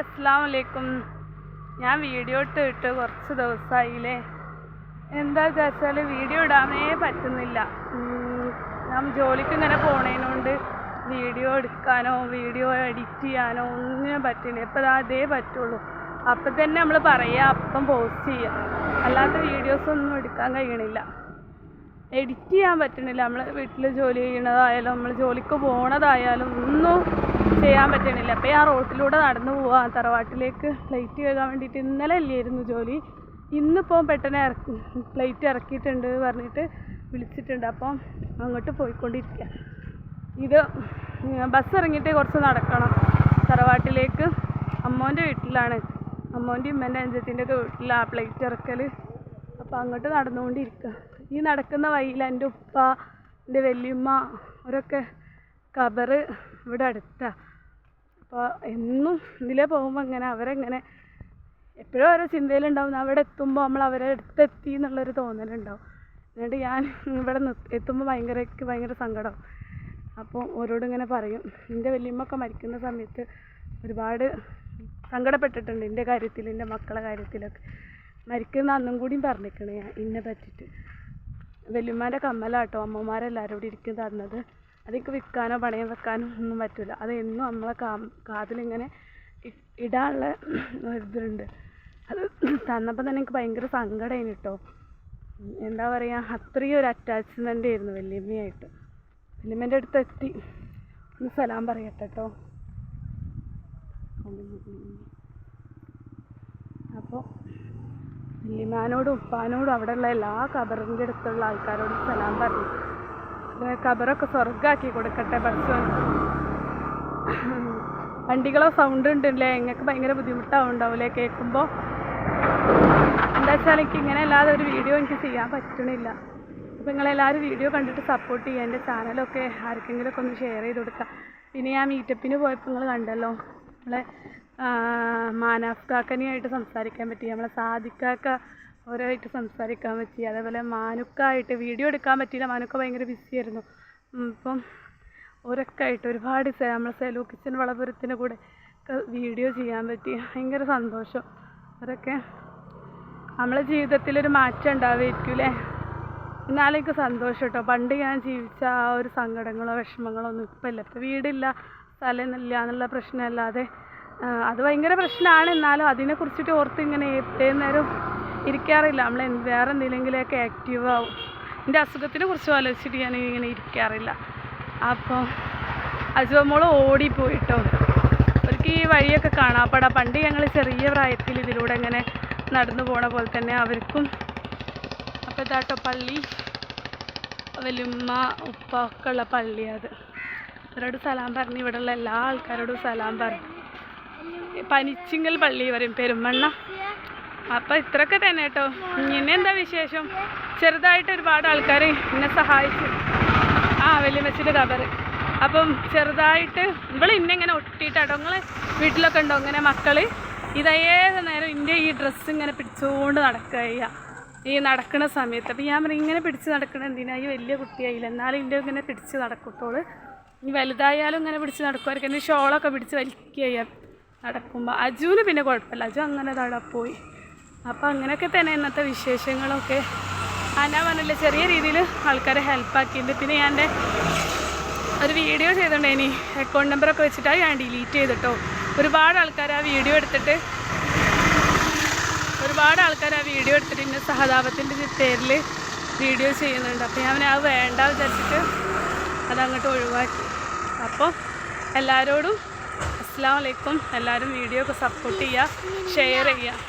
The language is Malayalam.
അസ്സാം വലൈക്കും ഞാൻ വീഡിയോ ഇട്ട് ഇട്ട് കുറച്ച് ദിവസമായില്ലേ എന്താ വെച്ചാൽ വീഡിയോ ഇടാനേ പറ്റുന്നില്ല. ഞാൻ ജോലിക്ക് ഇങ്ങനെ പോണേനോണ്ട് വീഡിയോ എടുക്കാനോ വീഡിയോ എഡിറ്റ് ചെയ്യാനോ ഒന്നിനും പറ്റില്ല. ഇപ്പം അതേ പറ്റുള്ളൂ. അപ്പം തന്നെ നമ്മൾ പറയുക അപ്പം പോസ്റ്റ് ചെയ്യുക അല്ലാത്ത വീഡിയോസൊന്നും എടുക്കാൻ കഴിയണില്ല. എഡിറ്റ് ചെയ്യാൻ പറ്റണില്ല. നമ്മൾ വീട്ടിൽ ജോലി ചെയ്യണതായാലും നമ്മൾ ജോലിക്ക് പോണതായാലും ഒന്നും ചെയ്യാൻ പറ്റണില്ല. അപ്പോൾ ഞാൻ റോട്ടിലൂടെ നടന്നു പോവാ. തറവാട്ടിലേക്ക് പ്ലേറ്റ് കഴുകാൻ വേണ്ടിയിട്ട് ഇന്നലെ അല്ലായിരുന്നു ജോലി. ഇന്നിപ്പോൾ പെട്ടെന്ന് ഇറക്കി പ്ലേറ്റ് ഇറക്കിയിട്ടുണ്ട് പറഞ്ഞിട്ട് വിളിച്ചിട്ടുണ്ട്. അപ്പം അങ്ങോട്ട് പോയിക്കൊണ്ടിരിക്കുക ഇത് ബസ് ഇറങ്ങിയിട്ട് കുറച്ച് നടക്കണം. തറവാട്ടിലേക്ക് അമ്മോന്റെ വീട്ടിലാണ്. അമ്മോന്റെ ഉമ്മേന്റെ അഞ്ചത്തിന്റെ ഒക്കെ വീട്ടിലാണ് പ്ലേറ്റ് ഇറക്കൽ അപ്പോൾ അങ്ങോട്ട് നടന്നുകൊണ്ടിരിക്കുക ഈ നടക്കുന്ന വഴിയിൽ എന്റെ ഉപ്പ എന്റെ വല്യമ്മ അവരൊക്കെ കബറ് ഇവിടെ അടുത്താണ് അപ്പോൾ എന്നും ഇതിലെ പോകുമ്പോൾ ഇങ്ങനെ അവരെങ്ങനെ എപ്പോഴും ഓരോ ചിന്തയിലുണ്ടാവും. അവിടെ എത്തുമ്പോൾ നമ്മൾ അവരെ അടുത്തെത്തി എന്നുള്ളൊരു തോന്നലുണ്ടാവും. എന്നിട്ട് ഞാൻ ഇവിടെ എത്തുമ്പോൾ ഭയങ്കര ഭയങ്കര സങ്കടം. അപ്പോൾ ഓരോട് ഇങ്ങനെ പറയും. എന്റെ വല്യമ്മൊക്കെ മരിക്കുന്ന സമയത്ത് ഒരുപാട് സങ്കടപ്പെട്ടിട്ടുണ്ട് എന്റെ കാര്യത്തിൽ എന്റെ മക്കളെ കാര്യത്തിലൊക്കെ. മരിക്കുന്ന അന്നും കൂടിയും പറഞ്ഞിരിക്കണേ ഞാൻ ഇന്നെ പറ്റിയിട്ട് വല്യമ്മാന്റെ കമ്മലാട്ടോ അമ്മമാരെല്ലാവരും കൂടി ഇരിക്കും തന്നത്. അതെനിക്ക് വിൽക്കാനോ പണയം വെക്കാനോ ഒന്നും പറ്റില്ല അത് എന്നും നമ്മളെ കാ കാതിലിങ്ങനെ ഇടാനുള്ള ഒരിതുണ്ട്. അത് തന്നപ്പോൾ തന്നെ എനിക്ക് ഭയങ്കര സങ്കടമായിന് കേട്ടോ എന്താ പറയുക അത്രയും ഒരു അറ്റാച്ച്മെന്റ് ആയിരുന്നു വല്യമ്മയായിട്ട്. വല്യമ്മേന്റെ അടുത്ത് എത്തി. ഒന്ന് സലാം പറയട്ടെ കേട്ടോ അപ്പോൾ വല്യമ്മാനോടും ഉപ്പാനോടും അവിടെയുള്ള എല്ലാ കബറിന്റെ അടുത്തുള്ള ആൾക്കാരോടും സലാം പറഞ്ഞു. കബറൊക്കെ സ്വർഗാക്കി കൊടുക്കട്ടെ ഭക്ഷണം വണ്ടികളോ സൗണ്ട് ഉണ്ടല്ലേ? ഞങ്ങൾക്ക് ഭയങ്കര ബുദ്ധിമുട്ടാവുണ്ടാവില്ലേ കേൾക്കുമ്പോൾ എന്താ വെച്ചാൽ എനിക്ക് ഇങ്ങനെ അല്ലാതെ ഒരു വീഡിയോ എനിക്ക് ചെയ്യാൻ പറ്റണില്ല. അപ്പോൾ നിങ്ങളെല്ലാവരും വീഡിയോ കണ്ടിട്ട് സപ്പോർട്ട് ചെയ്യുക എന്റെ ചാനലൊക്കെ ആർക്കെങ്കിലുമൊക്കെ ഒന്ന് ഷെയർ ചെയ്ത് കൊടുക്കുക പിന്നെ ഞാൻ മീറ്റപ്പിന് പോയപ്പോൾ നിങ്ങൾ കണ്ടല്ലോ? നമ്മളെ മാനാഫ് കാക്കനിയായിട്ട് സംസാരിക്കാൻ പറ്റി. നമ്മളെ സാദിക്കാക്ക ഓരോയിട്ട് സംസാരിക്കാൻ പറ്റി. അതേപോലെ മാനുക്കായിട്ട് വീഡിയോ എടുക്കാൻ പറ്റിയില്ല. മാനുക്ക ഭയങ്കര ബിസി ആയിരുന്നു. ഉം, ഇപ്പം ഓരൊക്കെ ആയിട്ട് ഒരുപാട് നമ്മളെ സെലു കിച്ചൻ വളപുരത്തിന്റെ കൂടെ വീഡിയോ ചെയ്യാൻ പറ്റി. ഭയങ്കര സന്തോഷം. അവരൊക്കെ നമ്മളെ ജീവിതത്തിലൊരു മാറ്റം ഉണ്ടാവുമായിരിക്കും അല്ലേ? എന്നാലും എനിക്ക് സന്തോഷം കേട്ടോ. പണ്ട് ഞാൻ ജീവിച്ച ആ ഒരു സങ്കടങ്ങളോ വിഷമങ്ങളോ ഒന്നും ഇപ്പം ഇല്ല. ഇപ്പം വീടില്ല സ്ഥലമില്ല എന്നുള്ള പ്രശ്നമല്ലാതെ അത് ഭയങ്കര പ്രശ്നമാണ്. എന്നാലും അതിനെക്കുറിച്ചിട്ട് ഓർത്ത് ഇങ്ങനെ ഏത് നേരം ഇരിക്കാറില്ല. നമ്മൾ വേറെ എന്തെങ്കിലുമൊക്കെ ആക്റ്റീവ് ആവും. എന്റെ അസുഖത്തിനെ കുറിച്ച് ആലോചിച്ചിട്ട് ഞാൻ ഇങ്ങനെ ഇരിക്കാറില്ല. അപ്പോൾ അജുവമോൾ ഓടിപ്പോയിട്ടോ? അവർക്ക് ഈ വഴിയൊക്കെ കാണാപ്പാടാ പണ്ട് ഞങ്ങൾ ചെറിയ പ്രായത്തിൽ ഇതിലൂടെ ഇങ്ങനെ നടന്നു പോണ പോലെ തന്നെ അവർക്കും അപ്പോൾ ഇതാട്ടോ പള്ളി. വലുമ്മ ഉപ്പ ഒക്കെ ഉള്ള പള്ളി അത്. അവരോട് സലാം പറഞ്ഞ് ഇവിടെയുള്ള എല്ലാ ആൾക്കാരോടും സലാം പറഞ്ഞു. പനിച്ചിങ്കൽ പള്ളി പറയും. പെരുമണ്ണ. അപ്പം ഇത്രയൊക്കെ തന്നെ കേട്ടോ. ഇനി എന്താ വിശേഷം? ചെറുതായിട്ട് ഒരുപാട് ആൾക്കാർ എന്നെ സഹായിച്ചു. ആ വല്യമ്മച്ചിന്റെ കബറ് അപ്പം ചെറുതായിട്ട് ഇവൾ ഇന്നെ ഇങ്ങനെ ഒട്ടിയിട്ടാട്ടോ നിങ്ങൾ വീട്ടിലൊക്കെ ഉണ്ടോ? ഇങ്ങനെ മക്കൾ. ഇതേ നേരം ഇന്റെ ഈ ഡ്രസ്സ് ഇങ്ങനെ പിടിച്ചുകൊണ്ട് നടക്കുക ഈ നടക്കുന്ന സമയത്ത്. അപ്പം ഞാൻ പറയും ഇങ്ങനെ പിടിച്ച് നടക്കണ എന്തിനാ? ഈ വലിയ കുട്ടിയായില്ല. എന്നാലും ഇന്റെ ഇങ്ങനെ പിടിച്ച് നടക്കത്തോൾ. ഇനി വലുതായാലും ഇങ്ങനെ പിടിച്ച് നടക്കുമായിരിക്കും എന്റെ ഷോളൊക്കെ പിടിച്ച് വലിക്കുക നടക്കുമ്പോൾ അജുവിന് പിന്നെ കുഴപ്പമില്ല. അജു അങ്ങനെ തട പോയി. അപ്പോൾ അങ്ങനെയൊക്കെ തന്നെ ഇന്നത്തെ വിശേഷങ്ങളൊക്കെ. ആ പറഞ്ഞില്ലേ ചെറിയ രീതിയിൽ ആൾക്കാരെ ഹെൽപ്പാക്കിയിട്ടുണ്ട് പിന്നെ ഞാൻ എന്റെ ഒരു വീഡിയോ ചെയ്തിട്ടുണ്ട് ഇനി അക്കൗണ്ട് നമ്പറൊക്കെ വെച്ചിട്ടാണ് ഞാൻ ഡിലീറ്റ് ചെയ്തിട്ടോ ഒരുപാട് ആൾക്കാർ ആ വീഡിയോ എടുത്തിട്ട് ഒരുപാട് ആൾക്കാർ ആ വീഡിയോ എടുത്തിട്ട് ഇന്ന സഹതാപത്തിന്റെ പേരിൽ വീഡിയോ ചെയ്യുന്നുണ്ട്. അപ്പോൾ ഞാൻ ആ വേണ്ട വിചാരിച്ചിട്ട് അതങ്ങോട്ട് ഒഴിവാക്കി. അപ്പോൾ എല്ലാവരോടും അസ്സാം വലൈക്കും എല്ലാവരും വീഡിയോ ഒക്കെ സപ്പോർട്ട് ചെയ്യുക ഷെയർ ചെയ്യുക.